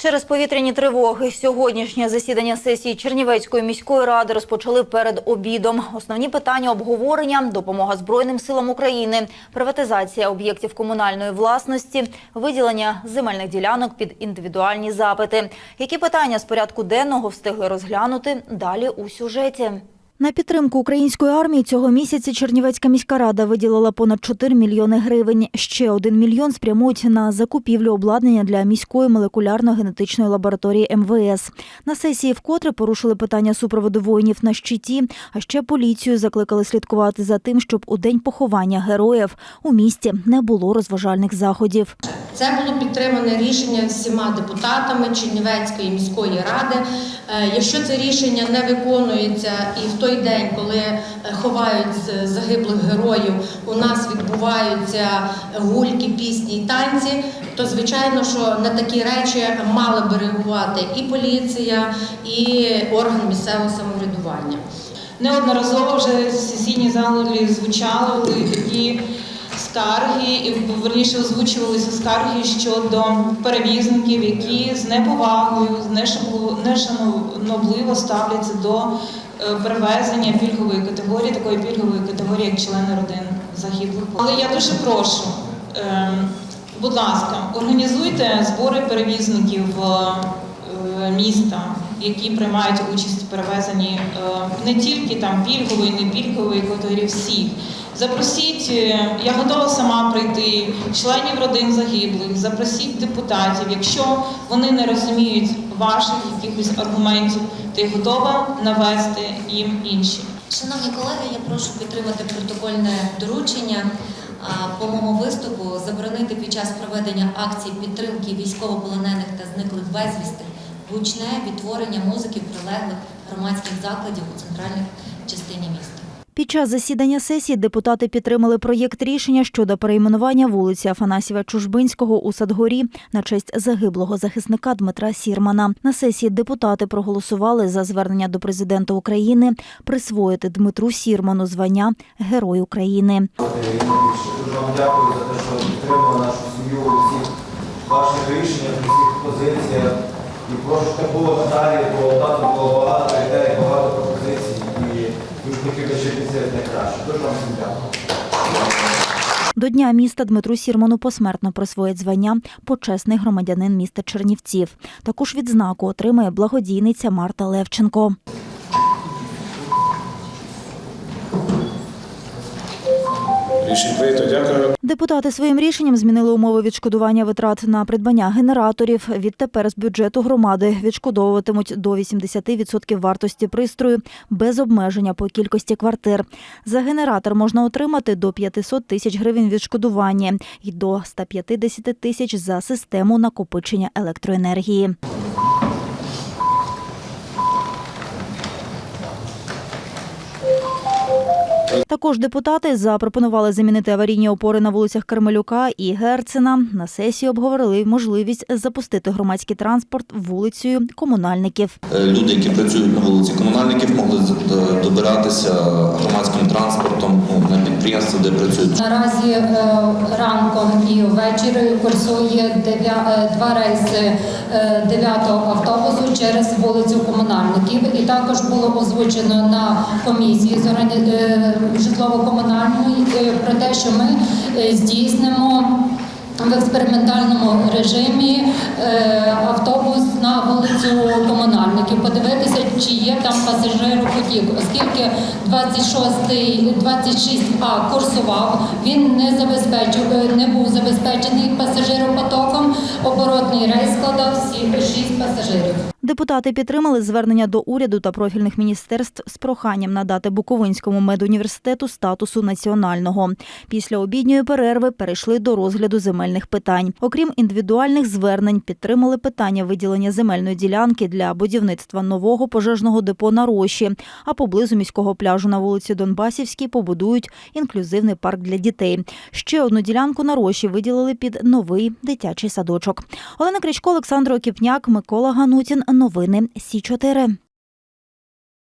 Через повітряні тривоги сьогоднішнє засідання сесії Чернівецької міської ради розпочали перед обідом. Основні питання обговорення: допомога Збройним силам України, приватизація об'єктів комунальної власності, виділення земельних ділянок під індивідуальні запити. Які питання з порядку денного встигли розглянути далі у сюжеті? На підтримку української армії цього місяця Чернівецька міська рада виділила понад 4 мільйони гривень. Ще один мільйон спрямують на закупівлю обладнання для міської молекулярно-генетичної лабораторії МВС. На сесії вкотре порушили питання супроводу воїнів на щиті, а ще поліцію закликали слідкувати за тим, щоб у день поховання героїв у місті не було розважальних заходів. Це було підтримане рішення всіма депутатами Чернівецької міської ради. Е, Якщо це рішення не виконується, і в той день, коли е, ховають загиблих героїв, у нас відбуваються гульки, пісні і танці, то звичайно, що на такі речі мали би реагувати і поліція, і орган місцевого самоврядування. Неодноразово вже в сесійній залі звучали такі скарги, і верніше озвучувалися скарги щодо перевізників, які з неповагою, нешанобливо ставляться до перевезення пільгової категорії, такої пільгової категорії, як члени родин загиблих. Але я дуже прошу. е, Будь ласка, організуйте збори перевізників е, міста, які приймають участь в перевезенні е, не тільки там пільгової, не пільгової категорії, всіх. Запросіть, е, я готова сама прийти, членів родин загиблих, запросіть депутатів. Якщо вони не розуміють ваших якихось аргументів, то я готова навести їм інші. Шановні колеги, я прошу підтримати протокольне доручення по моєму виступу заборонити під час проведення акцій підтримки військовополонених та зниклих безвісти гучне відтворення музики прилеглих громадських закладів у центральній частині міста. Під час засідання сесії депутати підтримали проєкт рішення щодо перейменування вулиці Афанасіва Чужбинського у Садгорі на честь загиблого захисника Дмитра Сірмана. На сесії депутати проголосували за звернення до президента України присвоїти Дмитру Сірману звання Герой України. Дуже вам дякую за те, що підтримали нашу сім'ю у всіх ваших рішеннях, у позиціях. І прошу, щоб було надалі, бо багато ідей, багато пропозицій. І дуже хотів би вчитися найкраще. Дуже вам всім дякую. До Дня міста Дмитру Сірману посмертно присвоїть звання почесний громадянин міста Чернівців. Також відзнаку отримає благодійниця Марта Левченко. Прийнято. Дякую. Депутати своїм рішенням змінили умови відшкодування витрат на придбання генераторів. Відтепер з бюджету громади відшкодовуватимуть до 80% вартості пристрою без обмеження по кількості квартир. За генератор можна отримати до 500 тисяч гривень відшкодування і до 150 тисяч за систему накопичення електроенергії. Також депутати запропонували замінити аварійні опори на вулицях Кармелюка і Герцена. На сесії обговорили можливість запустити громадський транспорт вулицею комунальників. Е, люди, які працюють на вулиці комунальників, могли добиратися громадським транспортом підприємства, де працюють. Наразі е, ранком і ввечері курсує е, два рейси дев'ятого автобусу через вулицю комунальників. І також було озвучено на комісії з е, житлово-комунальної е, про те, що ми е, здійснимо. В експериментальному режимі е, автобус на вулицю комунальників. Подивитися, чи є там пасажиропотік, оскільки 26-й, 26А курсував, він не забезпечив, е, не був забезпечений пасажиропотоком. Оборотний рейс складав 6 пасажирів. Депутати підтримали звернення до уряду та профільних міністерств з проханням надати Буковинському медуніверситету статусу національного. Після обідньої перерви перейшли до розгляду земельних питань. Окрім індивідуальних звернень, підтримали питання виділення земельної ділянки для будівництва нового пожежного депо на Роші. А поблизу міського пляжу на вулиці Донбасівській побудують інклюзивний парк для дітей. Ще одну ділянку на Роші виділили під новий дитячий садочок. Олена Кричко, Олександр Окіпняк, Микола Ганутін. Новини Сі 4